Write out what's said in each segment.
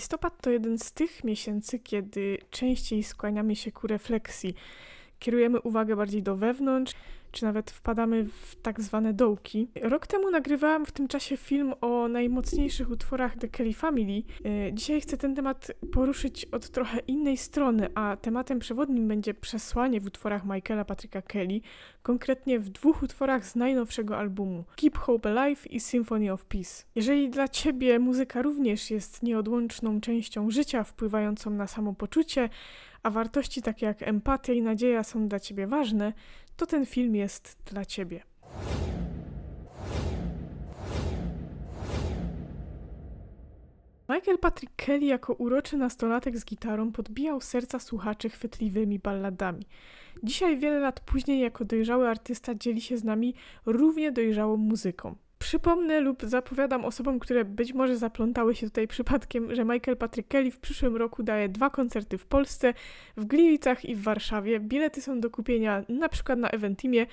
Listopad to jeden z tych miesięcy, kiedy częściej skłaniamy się ku refleksji. Kierujemy uwagę bardziej do wewnątrz, czy nawet wpadamy w tak zwane dołki. Rok temu nagrywałam w tym czasie film o najmocniejszych utworach The Kelly Family. E, Dzisiaj chcę ten temat poruszyć od trochę innej strony, a tematem przewodnim będzie przesłanie w utworach Michaela Patricka Kelly, konkretnie w dwóch utworach z najnowszego albumu Keep Hope Alive i Symphony of Peace. Jeżeli dla ciebie muzyka również jest nieodłączną częścią życia, wpływającą na samopoczucie, a wartości takie jak empatia i nadzieja są dla ciebie ważne, to ten film jest dla ciebie. Michael Patrick Kelly jako uroczy nastolatek z gitarą podbijał serca słuchaczy chwytliwymi balladami. Dzisiaj, wiele lat później, jako dojrzały artysta dzieli się z nami równie dojrzałą muzyką. Przypomnę lub zapowiadam osobom, które być może zaplątały się tutaj przypadkiem, że Michael Patrick Kelly w przyszłym roku daje dwa koncerty w Polsce, w Gliwicach i w Warszawie. Bilety są do kupienia na przykład na Eventimie.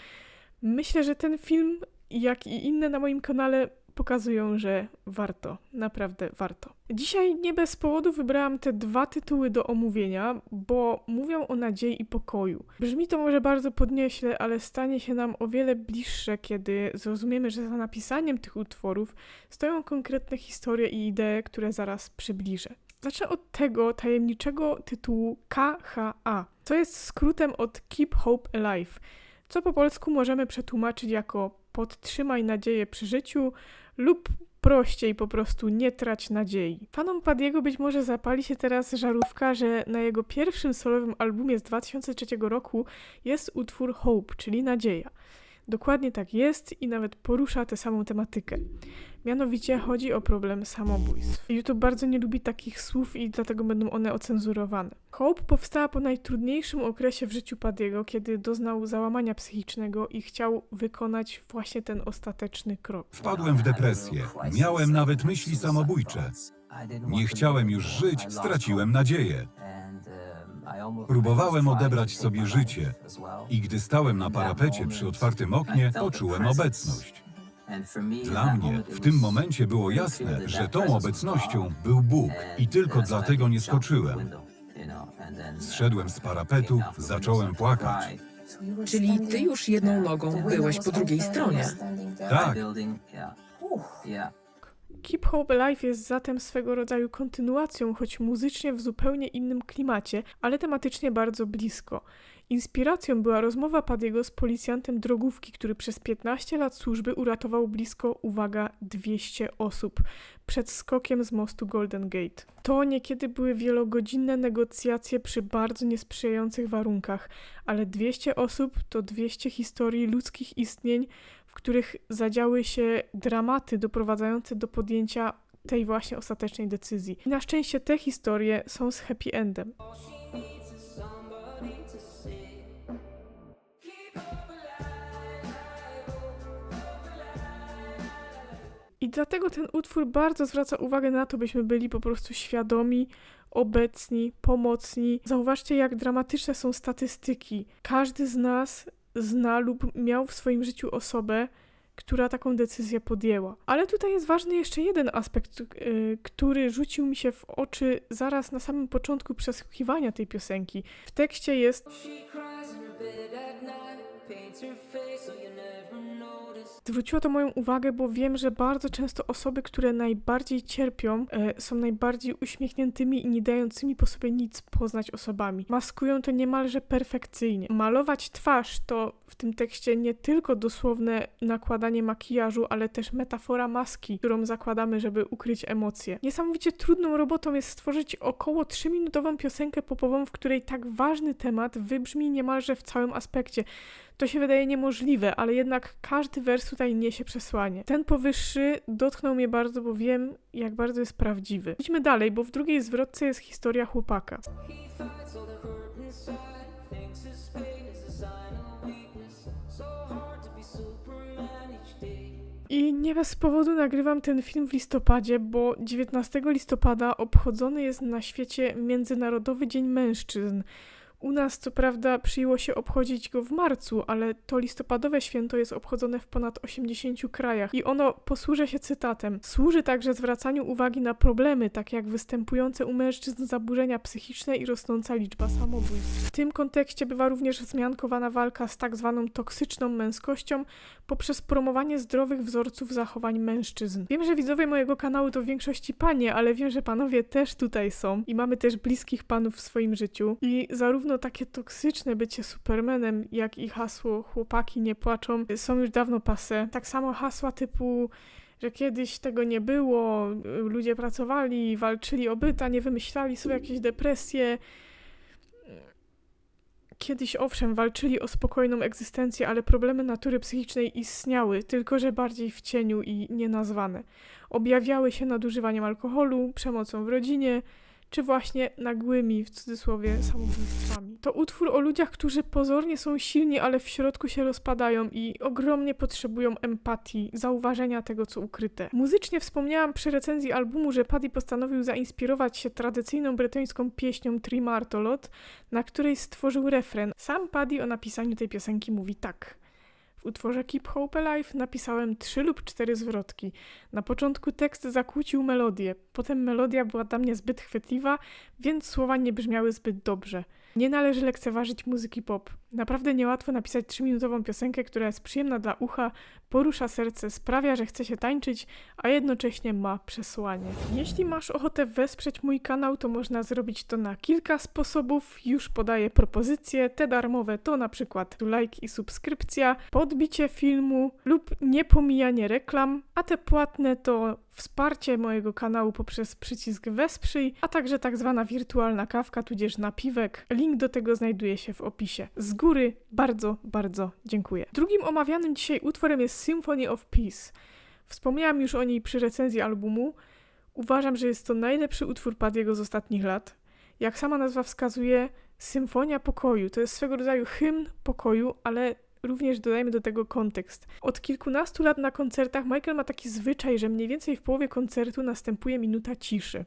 Myślę, że ten film, jak i inne na moim kanale, pokazują, że warto, naprawdę warto. Dzisiaj nie bez powodu wybrałam te dwa tytuły do omówienia, bo mówią o nadziei i pokoju. Brzmi to może bardzo podnieśle, ale stanie się nam o wiele bliższe, kiedy zrozumiemy, że za napisaniem tych utworów stoją konkretne historie i idee, które zaraz przybliżę. Zacznę od tego tajemniczego tytułu KHA, co jest skrótem od Keep Hope Alive, co po polsku możemy przetłumaczyć jako podtrzymaj nadzieję przy życiu lub prościej po prostu nie trać nadziei. Fanom Padiego być może zapali się teraz żarówka, że na jego pierwszym solowym albumie z 2003 roku jest utwór Hope, czyli nadzieja. Dokładnie tak jest i nawet porusza tę samą tematykę. Mianowicie chodzi o problem samobójstw. YouTube bardzo nie lubi takich słów i dlatego będą one ocenzurowane. Hope powstała po najtrudniejszym okresie w życiu Padiego, kiedy doznał załamania psychicznego i chciał wykonać właśnie ten ostateczny krok. Wpadłem w depresję. Miałem nawet myśli samobójcze. Nie chciałem już żyć, straciłem nadzieję. Próbowałem odebrać sobie życie i gdy stałem na parapecie przy otwartym oknie, poczułem obecność. Dla mnie w tym momencie było jasne, że tą obecnością był Bóg i tylko dlatego nie skoczyłem. Zszedłem z parapetu, zacząłem płakać. Czyli ty już jedną nogą byłeś po drugiej stronie. Tak. Keep Hope Alive jest zatem swego rodzaju kontynuacją, choć muzycznie w zupełnie innym klimacie, ale tematycznie bardzo blisko. Inspiracją była rozmowa Padiego z policjantem drogówki, który przez 15 lat służby uratował blisko, uwaga, 200 osób przed skokiem z mostu Golden Gate. To niekiedy były wielogodzinne negocjacje przy bardzo niesprzyjających warunkach, ale 200 osób to 200 historii ludzkich istnień, których zadziały się dramaty doprowadzające do podjęcia tej właśnie ostatecznej decyzji. I na szczęście te historie są z happy endem. I dlatego ten utwór bardzo zwraca uwagę na to, byśmy byli po prostu świadomi, obecni, pomocni. Zauważcie, jak dramatyczne są statystyki. Każdy z nas zna lub miał w swoim życiu osobę, która taką decyzję podjęła. Ale tutaj jest ważny jeszcze jeden aspekt, yy, który rzucił mi się w oczy zaraz na samym początku przesłuchiwania tej piosenki. W tekście jest Zwróciło to moją uwagę, bo wiem, że bardzo często osoby, które najbardziej cierpią, e, są najbardziej uśmiechniętymi i nie dającymi po sobie nic poznać osobami. Maskują to niemalże perfekcyjnie. Malować twarz to w tym tekście nie tylko dosłowne nakładanie makijażu, ale też metafora maski, którą zakładamy, żeby ukryć emocje. Niesamowicie trudną robotą jest stworzyć około 3-minutową piosenkę popową, w której tak ważny temat wybrzmi niemalże w całym aspekcie. To się wydaje niemożliwe, ale jednak każdy wers tutaj niesie przesłanie. Ten powyższy dotknął mnie bardzo, bo wiem, jak bardzo jest prawdziwy. Idźmy dalej, bo w drugiej zwrotce jest historia chłopaka. I nie bez powodu nagrywam ten film w listopadzie, bo 19 listopada obchodzony jest na świecie Międzynarodowy Dzień Mężczyzn. U nas co prawda przyjęło się obchodzić go w marcu, ale to listopadowe święto jest obchodzone w ponad 80 krajach i ono posłużę się cytatem. Służy także zwracaniu uwagi na problemy, takie jak występujące u mężczyzn zaburzenia psychiczne i rosnąca liczba samobójstw. W tym kontekście bywa również wzmiankowana walka z tak zwaną toksyczną męskością poprzez promowanie zdrowych wzorców zachowań mężczyzn. Wiem, że widzowie mojego kanału to w większości panie, ale wiem, że panowie też tutaj są i mamy też bliskich panów w swoim życiu i zarówno takie toksyczne bycie supermenem, jak i hasło chłopaki nie płaczą są już dawno pase. Tak samo hasła typu że kiedyś tego nie było, ludzie pracowali, walczyli o byt, a nie wymyślali sobie jakieś depresje. Kiedyś owszem, walczyli o spokojną egzystencję, ale problemy natury psychicznej istniały, tylko że bardziej w cieniu i nienazwane. Objawiały się nadużywaniem alkoholu, przemocą w rodzinie, czy właśnie nagłymi, w cudzysłowie, samobójstwami. To utwór o ludziach, którzy pozornie są silni, ale w środku się rozpadają i ogromnie potrzebują empatii, zauważenia tego, co ukryte. Muzycznie wspomniałam przy recenzji albumu, że Paddy postanowił zainspirować się tradycyjną brytyjską pieśnią Trimartolot, na której stworzył refren. Sam Paddy o napisaniu tej piosenki mówi tak – utworze Keep Hope Alive napisałem trzy lub cztery zwrotki. Na początku tekst zakłócił melodię, potem melodia była dla mnie zbyt chwytliwa, więc słowa nie brzmiały zbyt dobrze. Nie należy lekceważyć muzyki pop. Naprawdę niełatwo napisać trzyminutową piosenkę, która jest przyjemna dla ucha, porusza serce, sprawia, że chce się tańczyć, a jednocześnie ma przesłanie. Jeśli masz ochotę wesprzeć mój kanał, to można zrobić to na kilka sposobów. Już podaję propozycje. Te darmowe to na przykład like i subskrypcja, podbicie filmu lub niepomijanie reklam, a te płatne to wsparcie mojego kanału poprzez przycisk wesprzyj, a także tak zwana wirtualna kawka tudzież napiwek. Link do tego znajduje się w opisie. Z góry bardzo, bardzo dziękuję. Drugim omawianym dzisiaj utworem jest Symphony of Peace. Wspomniałam już o niej przy recenzji albumu. Uważam, że jest to najlepszy utwór Padiego z ostatnich lat. Jak sama nazwa wskazuje, Symfonia Pokoju to jest swego rodzaju hymn pokoju, ale również dodajmy do tego kontekst. Od kilkunastu lat na koncertach Michael ma taki zwyczaj, że mniej więcej w połowie koncertu następuje minuta ciszy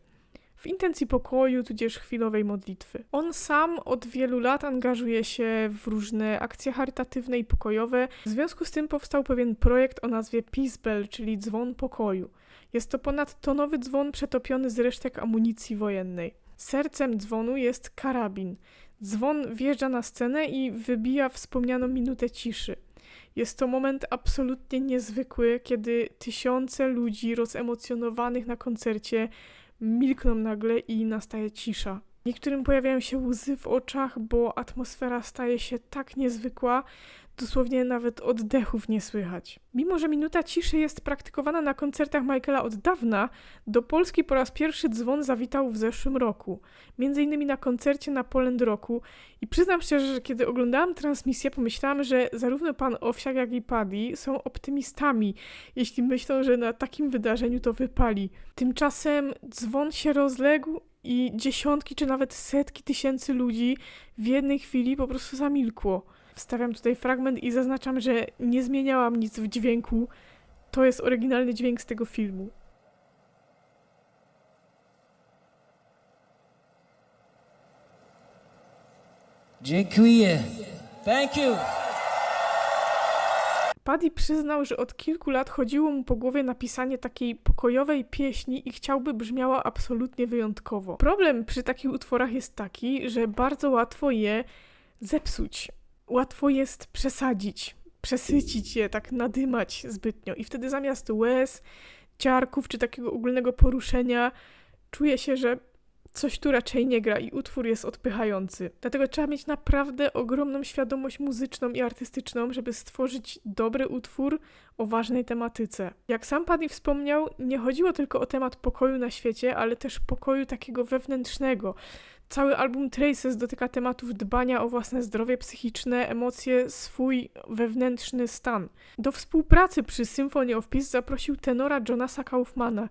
w intencji pokoju, tudzież chwilowej modlitwy. On sam od wielu lat angażuje się w różne akcje charytatywne i pokojowe. W związku z tym powstał pewien projekt o nazwie Peace Bell, czyli dzwon pokoju. Jest to ponadtonowy dzwon przetopiony z resztek amunicji wojennej. Sercem dzwonu jest karabin. Dzwon wjeżdża na scenę i wybija wspomnianą minutę ciszy. Jest to moment absolutnie niezwykły, kiedy tysiące ludzi rozemocjonowanych na koncercie milkną nagle i nastaje cisza. Niektórym pojawiają się łzy w oczach, bo atmosfera staje się tak niezwykła, dosłownie nawet oddechów nie słychać. Mimo, że minuta ciszy jest praktykowana na koncertach Michaela od dawna, do Polski po raz pierwszy dzwon zawitał w zeszłym roku, między innymi na koncercie na Poland Roku i przyznam szczerze, że kiedy oglądałam transmisję, pomyślałam, że zarówno pan Owsiak, jak i Paddy są optymistami, jeśli myślą, że na takim wydarzeniu to wypali. Tymczasem dzwon się rozległ i dziesiątki czy nawet setki tysięcy ludzi w jednej chwili po prostu zamilkło. Wstawiam tutaj fragment i zaznaczam, że nie zmieniałam nic w dźwięku. To jest oryginalny dźwięk z tego filmu. Dziękuję. Thank you. Paddy przyznał, że od kilku lat chodziło mu po głowie napisanie takiej pokojowej pieśni i chciałby brzmiała absolutnie wyjątkowo. Problem przy takich utworach jest taki, że bardzo łatwo je zepsuć. Łatwo jest przesadzić, przesycić je, tak nadymać zbytnio. I wtedy zamiast łez, ciarków czy takiego ogólnego poruszenia, czuje się, że coś tu raczej nie gra i utwór jest odpychający. Dlatego trzeba mieć naprawdę ogromną świadomość muzyczną i artystyczną, żeby stworzyć dobry utwór o ważnej tematyce. Jak sam Paddy wspomniał, nie chodziło tylko o temat pokoju na świecie, ale też pokoju takiego wewnętrznego. Cały album Traces dotyka tematów dbania o własne zdrowie psychiczne, emocje, swój wewnętrzny stan. Do współpracy przy Symphony of Peace zaprosił tenora Jonasa Kaufmana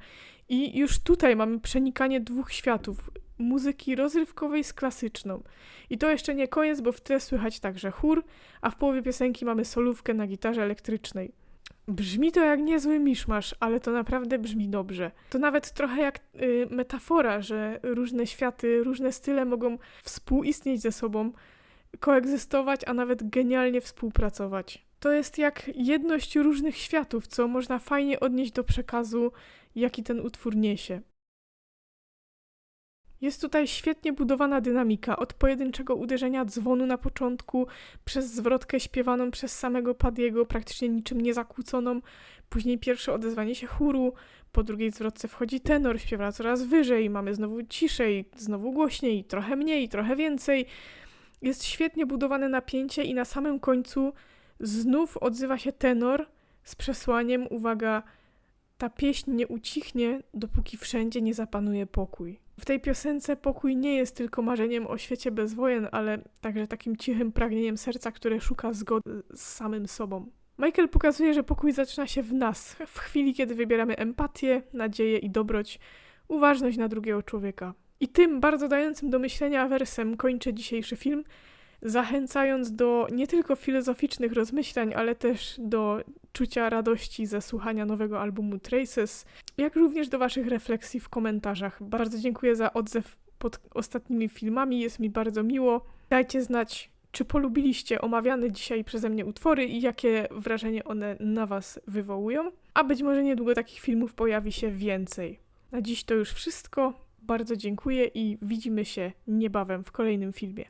i już tutaj mamy przenikanie dwóch światów muzyki rozrywkowej z klasyczną. I to jeszcze nie koniec, bo w tle słychać także chór, a w połowie piosenki mamy solówkę na gitarze elektrycznej. Brzmi to jak niezły miszmasz, ale to naprawdę brzmi dobrze. To nawet trochę jak y, metafora, że różne światy, różne style mogą współistnieć ze sobą, koegzystować, a nawet genialnie współpracować. To jest jak jedność różnych światów, co można fajnie odnieść do przekazu, jaki ten utwór niesie. Jest tutaj świetnie budowana dynamika, od pojedynczego uderzenia dzwonu na początku, przez zwrotkę śpiewaną przez samego Padiego, praktycznie niczym niezakłóconą, później pierwsze odezwanie się chóru, po drugiej zwrotce wchodzi tenor, śpiewa coraz wyżej, mamy znowu ciszej, znowu głośniej, trochę mniej, trochę więcej. Jest świetnie budowane napięcie i na samym końcu znów odzywa się tenor z przesłaniem, uwaga, ta pieśń nie ucichnie, dopóki wszędzie nie zapanuje pokój. W tej piosence pokój nie jest tylko marzeniem o świecie bez wojen, ale także takim cichym pragnieniem serca, które szuka zgody z samym sobą. Michael pokazuje, że pokój zaczyna się w nas, w chwili, kiedy wybieramy empatię, nadzieję i dobroć, uważność na drugiego człowieka. I tym bardzo dającym do myślenia wersem kończę dzisiejszy film, zachęcając do nie tylko filozoficznych rozmyślań, ale też do czucia radości ze słuchania nowego albumu Traces, jak również do Waszych refleksji w komentarzach. Bardzo dziękuję za odzew pod ostatnimi filmami, jest mi bardzo miło. Dajcie znać, czy polubiliście omawiane dzisiaj przeze mnie utwory i jakie wrażenie one na Was wywołują. A być może niedługo takich filmów pojawi się więcej. Na dziś to już wszystko. Bardzo dziękuję i widzimy się niebawem w kolejnym filmie.